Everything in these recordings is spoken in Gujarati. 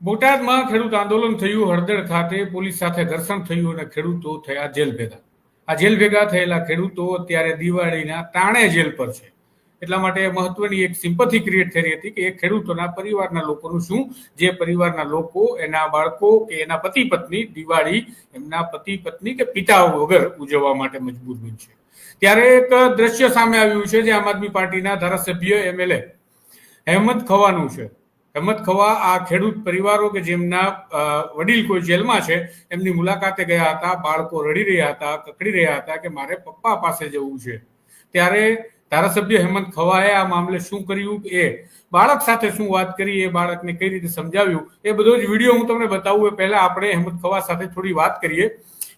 બોટાદમાં ખેડૂત આંદોલન થયું, હળદર ખાતે પોલીસ સાથે ઘર્ષણ થયું અને ખેડૂતો થયા જેલ ભેગા. આ જેલ ભેગા થયેલા ખેડૂતો અત્યારે દિવાળીના તાણે જેલ પર છે. એટલા માટે મહત્વની એક સિમ્પથી ક્રિએટ થઈ હતી કે એ ખેડૂતોના પરિવારના લોકોનું શું? જે પરિવારના લોકો, એના બાળકો કે એના પતિ પત્ની દિવાળી, એમના પતિ પત્ની કે પિતા વગર ઉજવવા માટે મજબૂર બનશે ત્યારે એક દ્રશ્ય સામે આવ્યું છે જે આમ આદમી પાર્ટીના ધારાસભ્ય એમએલએ હેમંત ખવાનું છે. હેમંત ખવા આ ખેડૂત પરિવારો કે જેમના વડીલ કોઈ જેલમાં છે, એમની મુલાકાતે ગયા હતા, બાળકો રડી રહ્યા હતા, કકડી રહ્યા હતા કે મારે પપ્પા પાસે જવું છે. ત્યારે ધારાસભ્ય હેમંત ખવાએ આ મામલે શું કર્યું એ બાળક સાથે શું વાત કરી, એ બાળકને કઈ રીતે સમજાવ્યું, એ બધો જ વીડિયો હું તમને બતાવું. એ પહેલા આપણે હેમંત ખવા સાથે થોડી વાત કરીએ.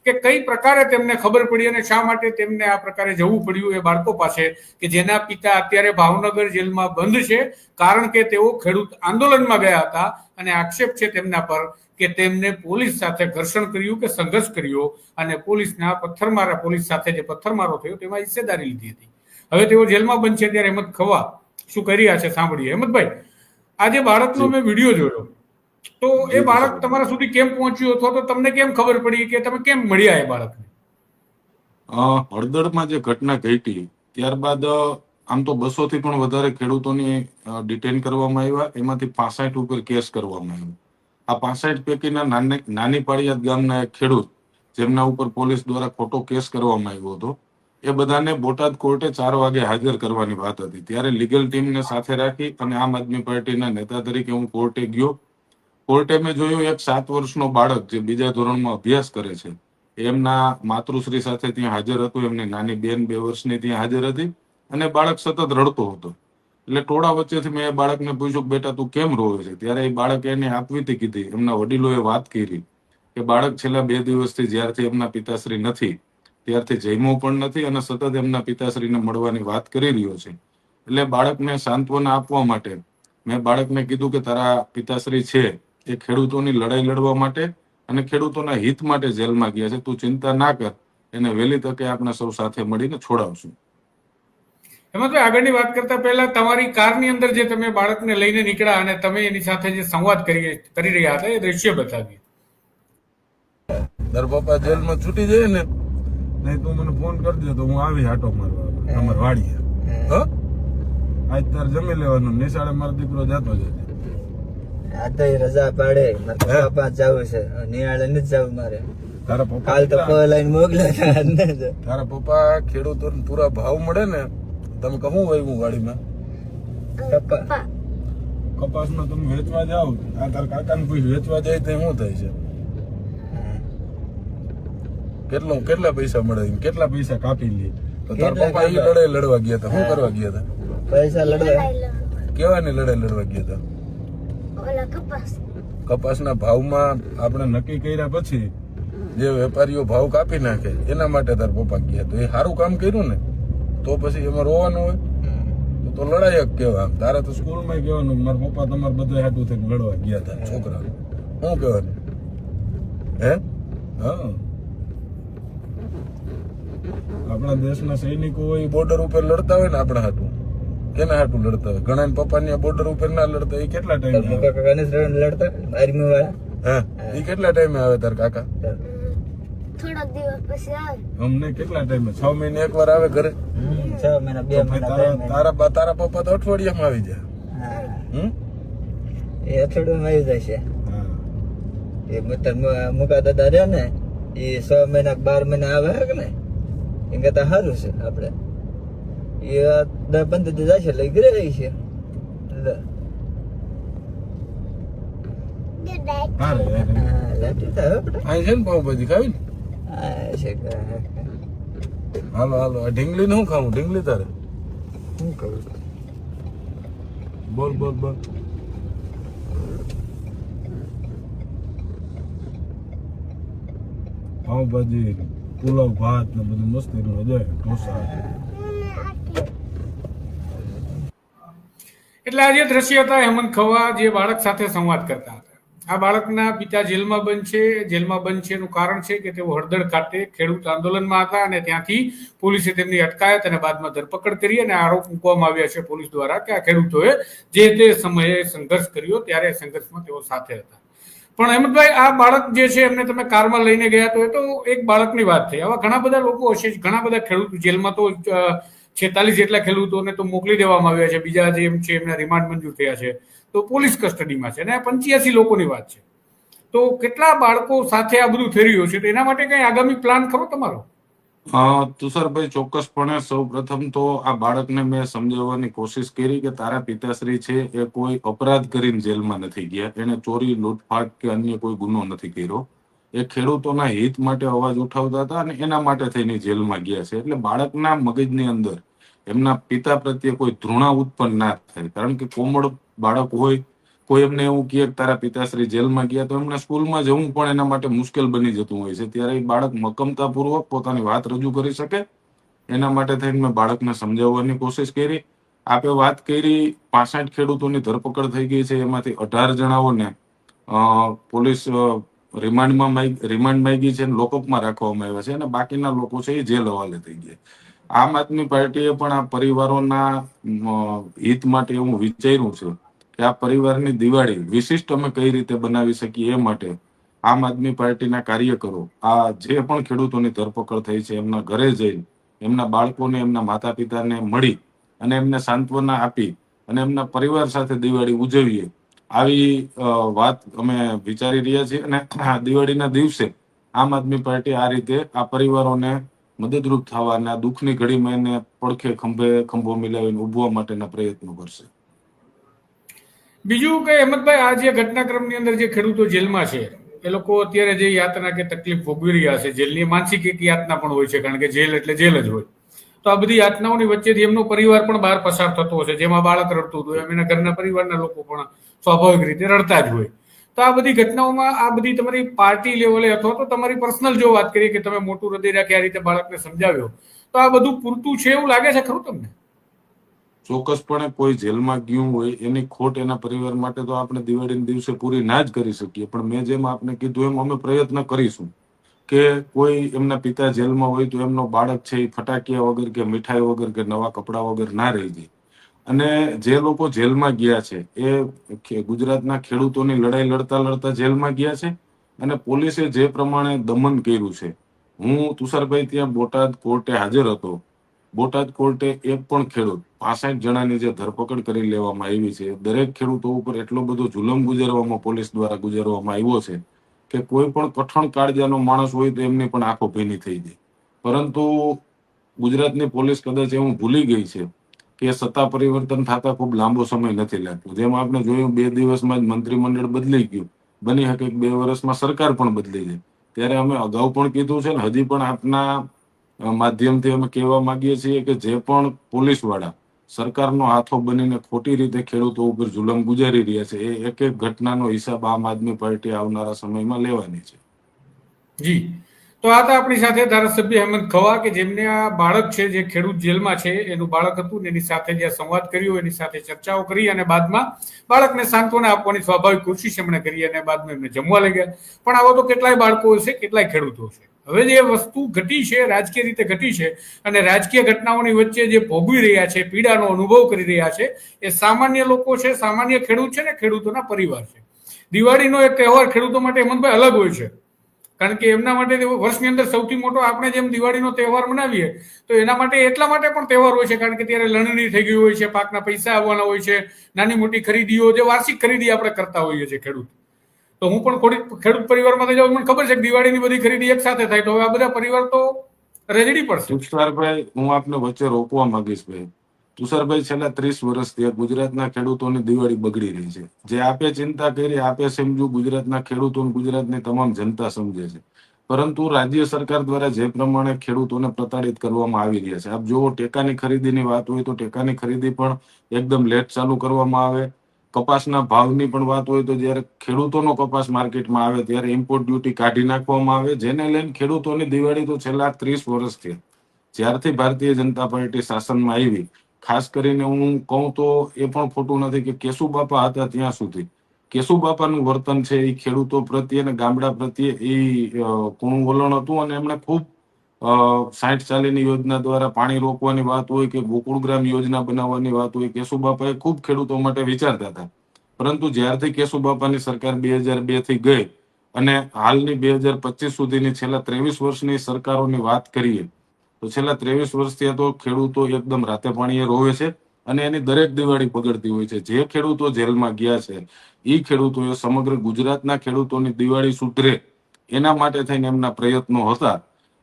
કે કઈ પ્રકારે તેમને ખબર પડી અને શા માટે તેમને આ પ્રકારે જવું પડ્યું એ બાળકો પાસે કે જેના પિતા અત્યારે ભાવનગર જેલમાં બંધ છે કારણ કે તેઓ ખેડૂત આંદોલનમાં ગયા હતા અને આક્ષેપ છે તેમના પર કે તેમને પોલીસ સાથે ઘર્ષણ કર્યું કે સંઘર્ષ કર્યો અને પોલીસના પથ્થરમારા પોલીસ સાથે જે પથ્થરમારો થયો તેમાં હિસ્સેદારી લીધી હતી. હવે તેઓ જેલમાં બંધ છે ત્યારે હેમંત ખવા શું કરી રહ્યા છે સાંભળીએ. હેમંતભાઈ આજે બાળકનો મેં વીડિયો જોયો. તો એ બાળક તમારા સુધી કેમ પહોંચ્યું? અથવા તો તમને કેમ ખબર પડી કે તમે કેમ મળ્યા એ બાળકને? અ, હળદરમાં જે ઘટના ઘટી ત્યારબાદ આમ તો બસો થી પણ વધારે ખેડૂતોની ડિટેન કરવામાં આવ્યા એમાંથી પાસઠ ઉપર કેસ કરવામાં આવ્યો. આ પાસઠ પૈકીના નાની નાની પાળિયાદ ગામના એક ખેડૂત જેમના ઉપર પોલીસ દ્વારા ખોટો કેસ કરવામાં આવ્યો હતો એ બધાને બોટાદ કોર્ટે ચાર વાગે હાજર કરવાની વાત હતી. ત્યારે લીગલ ટીમને સાથે રાખી અને આમ આદમી પાર્ટીના નેતા તરીકે હું કોર્ટે ગયો કોર્ટે મેં જોયું, એક સાત વર્ષનો બાળક જે બીજા ધોરણમાં અભ્યાસ કરે છે, એમના માતૃશ્રી સાથે ત્યાં હાજર હતું, એમની નાની બેન બે વર્ષની ત્યાં હાજર હતી અને બાળક સતત રડતો હતો. એટલે ટોળા વચ્ચેથી મેં એ બાળકને પૂછ્યું, બેટા, તું કેમ રોવે છે? ત્યારે એ બાળક એને આપવીતી કીધી, એમના વડીલોએ વાત કરી કે બાળક છેલ્લા બે દિવસથી જ્યારથી એમના પિતાશ્રી નથી, ત્યારથી જમ્યો પણ નથી અને સતત એમના પિતાશ્રીને મળવાની વાત કરી રહ્યો છે. એટલે બાળકને સાંત્વના આપવા માટે મેં બાળકને કીધું કે, તારા પિતાશ્રી છે એ ખેડૂતોની લડાઈ લડવા માટે અને ખેડૂતોના હિત માટે જેલમાં ગયા છે. તું ચિંતા ના કર. એને વહેલી તકે આપણે સૌ સાથે મળીને છોડાવશું. હેમંતભાઈ આગળની વાત કરતા પહેલા તમારી કારની અંદર જે તમે બાળકને લઈને નીકળ્યા અને તમે એની સાથે જે સંવાદ કરી કરી રહ્યા હતા એ દ્રશ્ય બતાવીએ. દરબાપા જેલમાં છૂટી જાય ને નહીં તું મને ફોન કરજે તો હું આવી આટો મારવા અમાર વાડીએ. હ? આજ તાર જમી લેવાનું નિશાળે મારો દીકરો જતો જશે આ તો રજા પાડે મારે? પપ્પા જવું છે. નિહાળે નથી જવું મારે. તારા પપ્પા કાલ તો કેટલા- લઈને મોકલ્યા હતા ને તારા પપ્પા ખેડૂતોને પૂરા ભાવ મળે ને તમે કહું વાવ્યું વાડીમાં પપ્પા નો તમે વેચવા જાવ આ તાર કાકાને કોઈ વેચવા જાય તો શું થાય છે? કેટલો કેટલા પૈસા મળે એમ? કેટલા પૈસા કાપી લે? તો તાર પપ્પા એ લડાઈ લડવા ગયા હતા. શું કરવા ગયા હતા? પૈસા લડવા. કેવાની લડાઈ લડવા ગયા હતા? કપાસ કપાસના ભાવમાં આપણે નક્કી કર્યા પછી જે વેપારીઓ ભાવ કાપી નાખે, એના માટે તાર પપ્પા ગયા. તો એ સારું કામ કર્યું ને, તો પછી એમાં રોવાનું હોય. તો લડાયક જ કહેવાય તારે તો સ્કૂલમાં કહેવાનું કે મારા પપ્પા તમારે બધું હાટું થઈને લડવા ગયા હતા છોકરા. શું કહેવાનું? હે? હા. આપણા દેશના સૈનિકો હોય બોર્ડર ઉપર લડતા હોય ને આપણા હાટું. કેના હાટું લડતા ઘણા પપ્પા બોર્ડર ઉપર ના લડતા એ કેટલા તો ટાઈમ કાકાને લડતા? આર્મી વાળા? હા. એ કેટલા ટાઈમે આવે તાર કાકા? થોડાક દિવસ પછી આવે. અમને કેટલા ટાઈમે છ મહિને એક વાર આવે ઘરે? છ મહિના બે મહિના તારા તારા પપ્પા તો અઠવાડિયામાં આવી જાય. હમ? એ અઠવાડિયું આવી જશે હા. એ મતલબ મુકા દાદા રહ્યા ને એ છ મહિના બાર મહિના આવે કે ને એ કરતા સારું છે આપણે. હા, હો છે ને પાઉંભાજી ખાવી ને? હા, છે કે હાલો હાલો ઢીંગલી ને શું ખાવું? ઢીંગલી તારે? શું ખાવું બોલ બોલ બોલ. પાઉંભાજી પુલાવ ભાત ને બધું મસ્તી નું ઢોસા. એટલે આ જે દ્રશ્ય હતા, હેમંત ખવા જે બાળક સાથે સંવાદ કરતા હતા. આ બાળકના પિતા જેલમાં બંધ છે. જેલમાં બંધ છે એનું કારણ છે કે તેઓ હળદર ખાતે ખેડૂત આંદોલનમાં હતા અને ત્યાંથી પોલીસે તેમની અટકાયત અને બાદમાં ધરપકડ કરી અને આરોપ મૂકવામાં આવ્યા છે પોલીસ દ્વારા કે આ ખેડૂતોએ જે તે સમયે સંઘર્ષ કર્યો ત્યારે સંઘર્ષમાં તેઓ સાથે હતા. પણ હેમંતભાઈ, આ બાળક જે છે એમને તમે કારમાં લઈને ગયા તો એ તો એક બાળકની વાત થઈ. આવા ઘણા બધા લોકો હશે ઘણા બધા ખેડૂતો જેલમાં તો છેતાલીસ જેટલા ખેડૂતોને તો મોકલી દેવામાં આવ્યા છે. બીજા જે છે, એમના રિમાન્ડ મંજૂર થયા છે. તો પોલીસ કસ્ટડીમાં છે. અને પંચ્યાસી લોકોની વાત છે. તો કેટલા બાળકો સાથે આ બધું થઈ રહ્યું છે? તો એના માટે કઈ આગામી પ્લાન ખરો તમારો? તુષારભાઈ ચોક્કસપણે સૌ પ્રથમ તો આ બાળકને મેં સમજાવવાની કોશિશ કરી કે તારા પિતાશ્રી છે એ કોઈ અપરાધ કરીને જેલમાં નથી ગયા. એને ચોરી, લૂંટફાટ કે અન્ય કોઈ ગુનો નથી કર્યો. એ ખેડૂતોના હિત માટે અવાજ ઉઠાવતા હતા અને એના માટે થઈને જેલમાં ગયા છે. એટલે બાળકના મગજની અંદર એમના પિતા પ્રત્યે કોઈ ધૃણા ઉત્પન્ન ના થાય. કારણ કે કોમળ બાળક હોય, કોઈ એમને એવું કહે તારા પિતાશ્રી જેલમાં ગયા, તો એમને સ્કૂલમાં જવું પણ એના માટે મુશ્કેલ બની જતું હોય છે. ત્યારે એ બાળક મક્કમતાપૂર્વક પોતાની વાત રજૂ કરી શકે. એના માટે થઈને મેં બાળકને સમજાવવાની કોશિશ કરી. આપે વાત કરી, પાસઠ ખેડૂતોની ધરપકડ થઈ ગઈ છે. એમાંથી અઢાર જણાઓને પોલીસ રિમાન્ડમાં રિમાન્ડ માંગી છે અને લોકઅપમાં રાખવામાં આવ્યા છે અને બાકીના લોકો છે એ જેલ હવાલે થઈ ગયા. આમ આદમી પાર્ટીએ પણ આ પરિવારોના હિત માટે એવું વિચાર્યું છે કે આ પરિવારની દિવાળી વિશિષ્ટ અમે કઈ રીતે બનાવી શકીએ એ માટે આમ આદમી પાર્ટીના કાર્યકરો, આ જે પણ ખેડૂતોની ધરપકડ થઈ છે એમના ઘરે જઈ એમના બાળકોને, એમના માતા પિતાને મળી અને એમને સાંત્વના આપી અને એમના પરિવાર સાથે દિવાળી ઉજવીએ, આવી વાત અમે વિચારી રહ્યા છીએ અને દિવાળીના દિવસે આમ આદમી પાર્ટી આ રીતે આ પરિવારોને મદદરૂપ થવા અને આ દુઃખની ઘડીમાં એને પડખે ખંભે ખંભો મિલાવીને ઉભવા માટેના પ્રયત્નો કરશે. બીજું કે અહેમદભાઈ, આ જે ઘટનાક્રમની અંદર જે ખેડૂતો જેલમાં છે, એ લોકો અત્યારે જે યાતના કે તકલીફ ભોગવી રહ્યા છે, જેલની માનસિક એક યાતના પણ હોય છે, કારણ કે જેલ એટલે જેલ જ હોય. તો આ બધી યાતનાઓની વચ્ચેથી એમનો પરિવાર પણ બહાર પસાર થતો હશે, જેમાં બાળક રડતું હતું, એમ એના ઘરના પરિવારના લોકો પણ સ્વાભાવિક રીતે રડતા જ હોય. તો આ બધી ઘટનાઓમાં આ બધી તમારી પાર્ટી લેવલે અથવા તો તમારી પર્સનલ જો વાત કરીએ કે તમે મોટું હૃદય રાખી આ રીતે બાળકને સમજાવ્યો, તો આ બધું પૂરતું છે એવું લાગે છે ખરું તમને? ચોક્કસપણે કોઈ જેલમાં ગયું હોય, એની ખોટ એના પરિવાર માટે તો આપણે દિવાળીના દિવસે પૂરી ના જ કરી શકીએ. પણ મેં જેમ આપને કીધું એમ અમે પ્રયત્ન કરીશું કે કોઈ એમના પિતા જેલમાં હોય તો એમનો બાળક છે એ ફટાકિયા વગર કે મીઠાઈ વગર કે નવા કપડાં વગર ના રહી જાય. અને જે લોકો જેલમાં ગયા છે, એ ગુજરાતના ખેડૂતોની લડાઈ લડતા લડતા જેલમાં ગયા છે અને પોલીસે જે પ્રમાણે દમન કર્યું છે. હું તુષારભાઈ ત્યાં બોટાદ કોર્ટે હાજર હતો. બોટાદ કોર્ટે એક પણ ખેડૂત, પાસઠ જણાની જે ધરપકડ કરી લેવામાં આવી છે, દરેક ખેડૂતો ઉપર એટલો બધો જુલમ ગુજારવામાં પોલીસ દ્વારા ગુજારવામાં આવ્યો છે કે કોઈ પણ કઠણ કાળજાનો માણસ હોય તો એમની પણ આંખો ભીની થઈ જાય. પરંતુ ગુજરાતની પોલીસ કદાચ એવું ભૂલી ગઈ છે કે સત્તા પરિવર્તન થતા ખૂબ લાંબો સમય નથી લાગતો જેમ આપણે જોયું, બે દિવસમાં જ મંત્રીમંડળ બદલાઈ ગયું. બની શકે બે વર્ષમાં સરકાર પણ બદલી જાય. ત્યારે અમે અગાઉ પણ કીધું છે ને, હજી પણ આપના માધ્યમથી અમે કહેવા માંગીએ છીએ કે જે પણ પોલીસવાળા સરકારનો હાથો બનીને ખોટી રીતે ખેડૂતો ઉપર જુલમ ગુજારી રહ્યા છે, એ એક એક ઘટનાનો હિસાબ આમ આદમી પાર્ટી આવનારા સમયમાં લેવાની છે. જી. તો આ તો આપણી સાથે ધારાસભ્ય હેમંત ખવા કે જેમને આ બાળક છે, જે ખેડૂત જેલમાં છે, એનું બાળક હતું એની સાથે જે સંવાદ કર્યો, એની સાથે ચર્ચાઓ કરી અને બાદમાં બાળકને સાંત્વના આપવાની સ્વાભાવિક કોશિશ એમણે કરી અને બાદમાં એમને જમવા લઈ ગયા. પણ આવા તો કેટલાય બાળકો છે કેટલાય ખેડૂતો છે હવે જે વસ્તુ ઘટી છે, રાજકીય રીતે ઘટી છે અને રાજકીય ઘટનાઓની વચ્ચે જે ભોગવી રહ્યા છે, પીડાનો અનુભવ કરી રહ્યા છે, એ સામાન્ય લોકો છે, સામાન્ય ખેડૂત છે ને ખેડૂતોના પરિવાર છે. દિવાળીનો એક તહેવાર ખેડૂતો માટે હેમંતભાઈ અલગ હોય છે. કારણ કે એમના માટે વર્ષની અંદર સૌથી મોટો આપણે જેમ દિવાળીનો તહેવાર મનાવીએ, તો એના માટે એટલા માટે પણ તહેવાર હોય છે, કારણ કે ત્યારે લણણી થઈ ગઈ હોય છે, પાકના પૈસા આવવાના હોય છે, નાની મોટી ખરીદીઓ જે વાર્ષિક ખરીદી આપણે કરતા હોઈએ છીએ ખેડૂત. તો હું પણ થોડી ખેડૂત પરિવારમાં જાઉં, મને ખબર છે કે દિવાળીની બધી ખરીદી એક સાથે થાય, તો હવે આ બધા પરિવાર તો રજડી પડશે. ભાઈ હું આપને વચ્ચે રોકવા માંગીશ ભાઈ. તુષારભાઈ છેલ્લા ત્રીસ વર્ષથી ગુજરાતના ખેડૂતોની દિવાળી બગડી રહી છે. જે આપે ચિંતા કરી, આપે સમજ્યું ગુજરાતના ખેડૂતો ગુજરાતની તમામ જનતા સમજે છે. પરંતુ રાજ્ય સરકાર દ્વારા જે પ્રમાણે ખેડૂતોને પ્રતાડિત કરવામાં આવી રહ્યા છે. આપ જુઓ, ટેકાની ખરીદીની વાત હોય તો ટેકાની ખરીદી પણ એકદમ લેટ ચાલુ કરવામાં આવે. કપાસના ભાવની પણ વાત હોય તો જ્યારે ખેડૂતોનો કપાસ માર્કેટમાં આવે ત્યારે ઇમ્પોર્ટ ડ્યુટી કાઢી નાખવામાં આવે. જેને લઈને ખેડૂતોની દિવાળી તો છેલ્લા ત્રીસ વર્ષથી જ્યારથી ભારતીય જનતા પાર્ટી શાસનમાં આવી ખાસ કરીને હું કહું તો એ પણ ખોટું નથી કે કેશુ બાપા હતા ત્યાં સુધી. કેશુ બાપાનું વર્તન છે એ ખેડૂતો પ્રત્યે અને ગામડા પ્રત્યે એ કુણું વલણ હતું અને એમણે ખૂબ સાઠ ચાલીની યોજના દ્વારા પાણી રોકવાની વાત હોય કે ગોકુળગ્રામ યોજના બનાવવાની વાત હોય, કેશુ બાપાએ ખૂબ ખેડૂતો માટે વિચારતા હતા. પરંતુ જ્યારથી કેશુ બાપાની સરકાર બે હજાર બેથી ગઈ અને હાલની બે હજાર પચીસ સુધીની છેલ્લા ત્રેવીસ વર્ષની સરકારોની વાત કરીએ તો છેલ્લા ત્રેવીસ વર્ષથી તો ખેડૂતો એકદમ રાતે પાણીએ રોવે છે અને એની દરેક દિવાળી પગડતી હોય છે. જે ખેડૂતો જેલમાં ગયા છે એ ખેડૂતોએ સમગ્ર ગુજરાતના ખેડૂતોની દિવાળી સુધરે એના માટે થઈને એમના પ્રયત્નો હતા.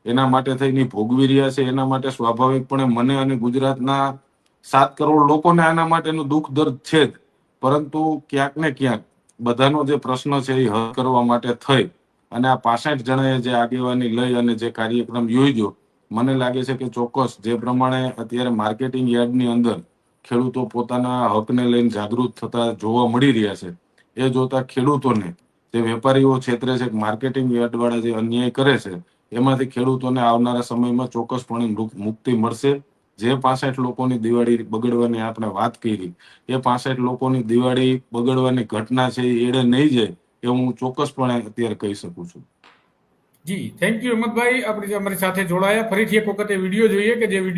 એના માટે થઈને ભોગવી રહ્યા છે. એના માટે સ્વાભાવિકપણે મને અને ગુજરાતના સાત કરોડ લોકોને આના માટેનું દુઃખ દર્દ છે જ. પરંતુ ક્યાંક ને ક્યાંક બધાનો જે પ્રશ્ન છે એ હલ કરવા માટે થઈ. અને આ પાસઠ જણાએ જે આગેવાની લઈ અને જે કાર્યક્રમ યોજ્યો મને લાગે છે કે ચોક્કસ જે પ્રમાણે અત્યારે માર્કેટિંગ યાર્ડની અંદર ખેડૂતો પોતાના હકને લઈને જાગૃત થતા જોવા મળી રહ્યા છે, એ જોતા ખેડૂતોને જે વેપારીઓ છેતરે છે માર્કેટિંગ યાર્ડવાળા જે અન્યાય કરે છે, એમાંથી ખેડૂતોને આવનારા સમયમાં ચોક્કસપણે મુક્તિ મળશે. જે પાસઠ લોકોની દિવાળી બગડવાની આપણે વાત કરી, એ પાસઠ લોકોની દિવાળી બગડવાની ઘટના છે એડે નહીં જાય, એ હું ચોક્કસપણે અત્યારે કહી શકું છું. જી થેન્ક યુ હિંમતભાઈ આપણે અમારી સાથે જોડાયા. ફરીથી એક વખત વીડિયો જોઈએ કે જે વીડિયો